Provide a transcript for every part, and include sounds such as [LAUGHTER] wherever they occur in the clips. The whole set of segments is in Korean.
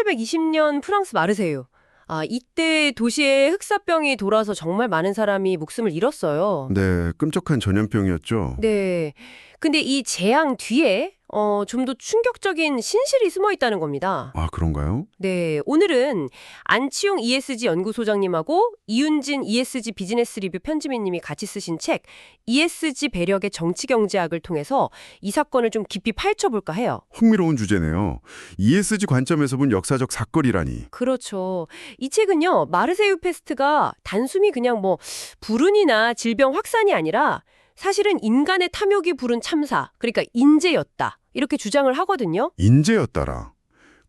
2012년 프랑스 마르세유. 아, 이때 도시에 흑사병이 돌아서 정말 많은 사람이 목숨을 잃었어요. 네, 끔찍한 전염병이었죠. 네. 근데 이 재앙 뒤에 어, 좀 더 충격적인 신실이 숨어 있다는 겁니다. 아, 그런가요? 네, 오늘은 안치용 ESG 연구소장님하고 이윤진 ESG 비즈니스 리뷰 편집인님이 같이 쓰신 책 ESG 배력의 정치 경제학을 통해서 이 사건을 좀 깊이 파헤쳐볼까 해요. 흥미로운 주제네요. ESG 관점에서 본 역사적 사건이라니. 그렇죠. 이 책은요, 마르세유 페스트가 단순히 그냥 뭐 불운이나 질병 확산이 아니라 사실은 인간의 탐욕이 부른 참사, 그러니까 인재였다. 이렇게 주장을 하거든요. 인재였다라.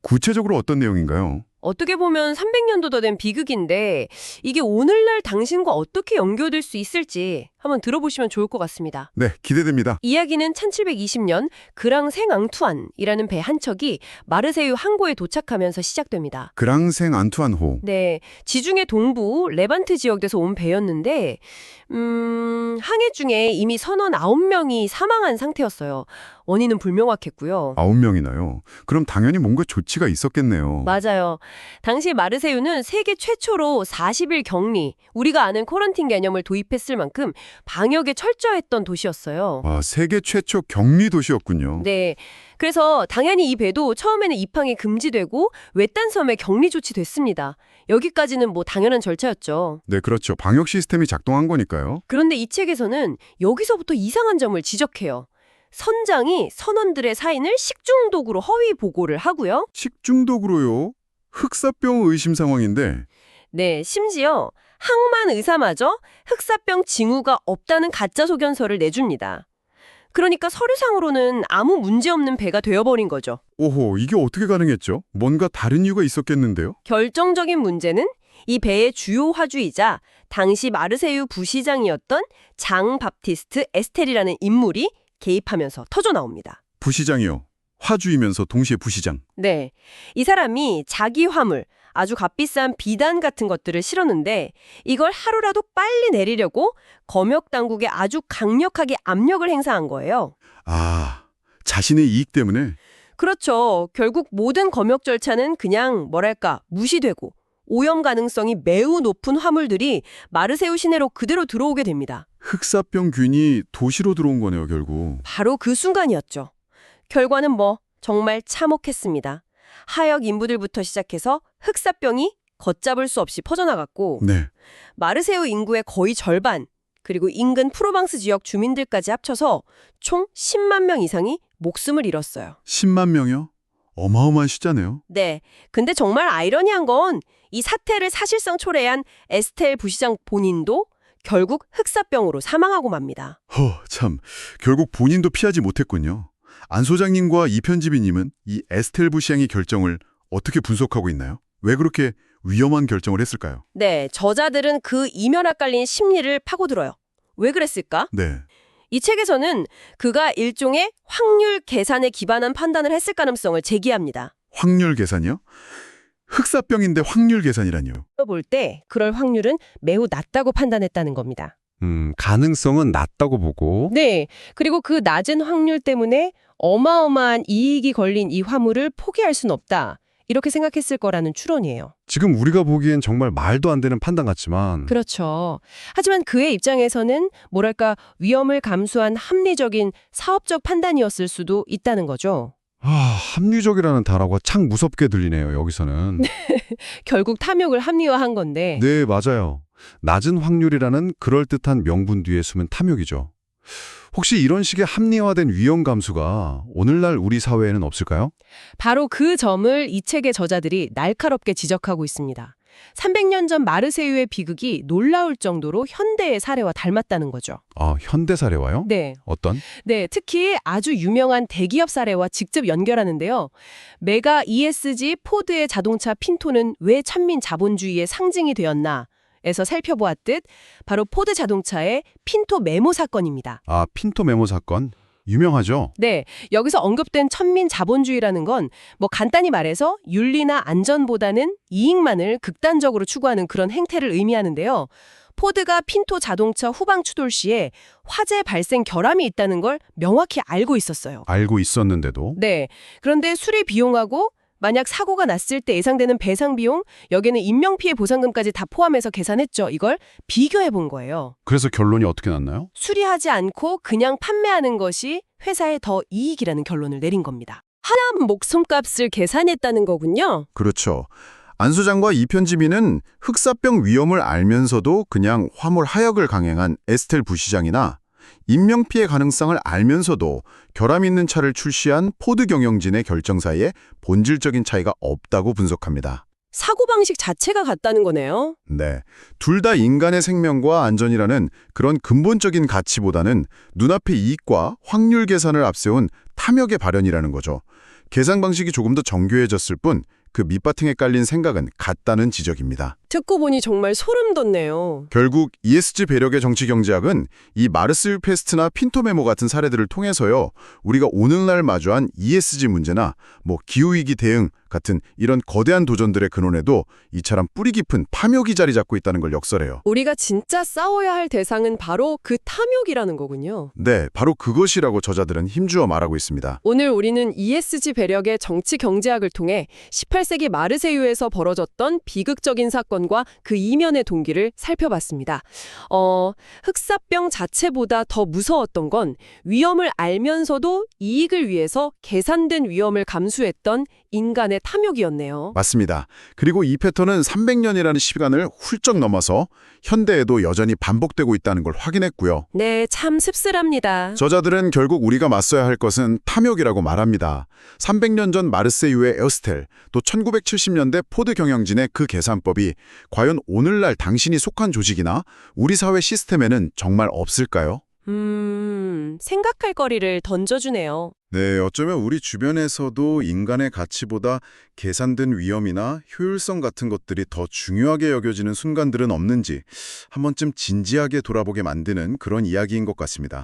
구체적으로 어떤 내용인가요? 어떻게 보면 300년도 더 된 비극인데 이게 오늘날 당신과 어떻게 연결될 수 있을지 한번 들어보시면 좋을 것 같습니다. 네, 기대됩니다. 이야기는 1720년 그랑 생 앙투안이라는 배 한 척이 마르세유 항구에 도착하면서 시작됩니다. 그랑생 안투안호. 네, 지중해 동부 레반트 지역에서 온 배였는데 음, 항해 중에 이미 선원 9명이 사망한 상태였어요. 원인은 불명확했고요. 아홉 명이나요. 그럼 당연히 뭔가 조치가 있었겠네요. 맞아요. 당시 마르세유는 세계 최초로 40일 격리, 우리가 아는 코런틴 개념을 도입했을 만큼 방역에 철저했던 도시였어요. 와, 세계 최초 격리 도시였군요. 네. 그래서 당연히 이 배도 처음에는 입항이 금지되고 외딴 섬에 격리 조치됐습니다. 여기까지는 뭐 당연한 절차였죠. 네, 그렇죠. 방역 시스템이 작동한 거니까요. 그런데 이 책에서는 여기서부터 이상한 점을 지적해요. 선장이 선원들의 사인을 식중독으로 허위 보고를 하고요. 식중독으로요. 흑사병 의심 상황인데 네, 심지어 항만 의사마저 흑사병 징후가 없다는 가짜 소견서를 내줍니다. 그러니까 서류상으로는 아무 문제 없는 배가 되어버린 거죠. 오호, 이게 어떻게 가능했죠? 뭔가 다른 이유가 있었겠는데요? 결정적인 문제는 이 배의 주요 화주이자 당시 마르세유 부시장이었던 장 밥티스트 에스텔이라는 인물이 개입하면서 터져 나옵니다. 부시장이요. 화주이면서 동시에 부시장. 네. 이 사람이 자기 화물, 아주 값비싼 비단 같은 것들을 실었는데 이걸 하루라도 빨리 내리려고 검역 당국에 아주 강력하게 압력을 행사한 거예요. 아, 자신의 이익 때문에 그렇죠. 결국 모든 검역 절차는 그냥 뭐랄까 무시되고 오염 가능성이 매우 높은 화물들이 마르세유 시내로 그대로 들어오게 됩니다. 흑사병균이 도시로 들어온 거네요, 결국. 바로 그 순간이었죠. 결과는 뭐 정말 참혹했습니다. 하역 인부들부터 시작해서 흑사병이 걷잡을 수 없이 퍼져나갔고 네. 마르세유 인구의 거의 절반 그리고 인근 프로방스 지역 주민들까지 합쳐서 총 10만 명 이상이 목숨을 잃었어요. 10만 명이요? 어마어마한 숫자네요. 네. 근데 정말 아이러니한 건 이 사태를 사실상 초래한 에스텔 부시장 본인도 결국 흑사병으로 사망하고 맙니다. 허, 참. 결국 본인도 피하지 못했군요. 안 소장님과 이 편집인님은 이 에스텔 부시앙의 결정을 어떻게 분석하고 있나요? 왜 그렇게 위험한 결정을 했을까요? 네, 저자들은 그 이면에 깔린 심리를 파고들어요. 왜 그랬을까? 네. 이 책에서는 그가 일종의 확률 계산에 기반한 판단을 했을 가능성을 제기합니다. 확률 계산이요? 흑사병인데 확률 계산이라뇨. 볼때 그럴 확률은 매우 낮다고 판단했다는 겁니다. 음, 가능성은 낮다고 보고 네, 그리고 그 낮은 확률 때문에 어마어마한 이익이 걸린 이 화물을 포기할 순 없다. 이렇게 생각했을 거라는 추론이에요. 지금 우리가 보기엔 정말 말도 안 되는 판단 같지만 그렇죠. 하지만 그의 입장에서는 뭐랄까 위험을 감수한 합리적인 사업적 판단이었을 수도 있다는 거죠. 아, 합리적이라는 단어가 참 무섭게 들리네요, 여기서는. [LAUGHS] 결국 탐욕을 합리화한 건데 네, 맞아요. 낮은 확률이라는 그럴듯한 명분 뒤에 숨은 탐욕이죠. 혹시 이런 식의 합리화된 위험 감수가 오늘날 우리 사회에는 없을까요? 바로 그 점을 이 책의 저자들이 날카롭게 지적하고 있습니다. 300년 전 마르세유의 비극이 놀라울 정도로 현대의 사례와 닮았다는 거죠. 아, 현대 사례와요? 네. 어떤? 네, 특히 아주 유명한 대기업 사례와 직접 연결하는데요. 메가 ESG 포드의 자동차 핀토는 왜 천민 자본주의의 상징이 되었나? 에서 살펴보았듯 바로 포드 자동차의 핀토 메모 사건입니다. 아, 핀토 메모 사건. 유명하죠? 네, 여기서 언급된 천민 자본주의라는 건 뭐 간단히 말해서 윤리나 안전보다는 이익만을 극단적으로 추구하는 그런 행태를 의미하는데요. 포드가 핀토 자동차 후방 추돌 시에 화재 발생 결함이 있다는 걸 명확히 알고 있었어요. 알고 있었는데도 네, 그런데 수리 비용하고 만약 사고가 났을 때 예상되는 배상 비용, 여기에는 인명피해 보상금까지 다 포함해서 계산했죠. 이걸 비교해 본 거예요. 그래서 결론이 어떻게 났나요? 수리하지 않고 그냥 판매하는 것이 회사에 더 이익이라는 결론을 내린 겁니다. 하나 목숨값을 계산했다는 거군요. 그렇죠. 안 소장과 이 편집인은 흑사병 위험을 알면서도 그냥 화물 하역을 강행한 에스텔 부시장이나 인명피해 가능성을 알면서도 결함 있는 차를 출시한 포드 경영진의 결정 사이에 본질적인 차이가 없다고 분석합니다. 사고방식 자체가 같다는 거네요. 네. 둘 다 인간의 생명과 안전이라는 그런 근본적인 가치보다는 눈앞의 이익과 확률 계산을 앞세운 탐욕의 발현이라는 거죠. 계산 방식이 조금 더 정교해졌을 뿐 그 밑바탕에 깔린 생각은 같다는 지적입니다. 듣고 보니 정말 소름 돋네요. 결국 ESG 배력의 정치 경제학은 이 마르스 페스트나 핀토 메모 같은 사례들을 통해서요. 우리가 오늘날 마주한 ESG 문제나 뭐 기후위기 대응 같은 이런 거대한 도전들의 근원에도 이처럼 뿌리 깊은 탐욕이 자리 잡고 있다는 걸 역설해요. 우리가 진짜 싸워야 할 대상은 바로 그 탐욕이라는 거군요. 네, 바로 그것이라고 저자들은 힘주어 말하고 있습니다. 오늘 우리는 ESG 배력의 정치 경제학을 통해 18세기 마르세유에서 벌어졌던 비극적인 사건 과 그 이면의 동기를 살펴봤습니다. 어, 흑사병 자체보다 더 무서웠던 건 위험을 알면서도 이익을 위해서 계산된 위험을 감수했던 인간의 탐욕이었네요. 맞습니다. 그리고 이 패턴은 300년이라는 시간을 훌쩍 넘어서 현대에도 여전히 반복되고 있다는 걸 확인했고요. 네, 참 씁쓸합니다. 저자들은 결국 우리가 맞서야 할 것은 탐욕이라고 말합니다. 300년 전 마르세유의 에스텔, 또 1970년대 포드 경영진의 그 계산법이 과연 오늘날 당신이 속한 조직이나 우리 사회 시스템에는 정말 없을까요? 음, 생각할 거리를 던져주네요. 네, 어쩌면 우리 주변에서도 인간의 가치보다 계산된 위험이나 효율성 같은 것들이 더 중요하게 여겨지는 순간들은 없는지 한 번쯤 진지하게 돌아보게 만드는 그런 이야기인 것 같습니다.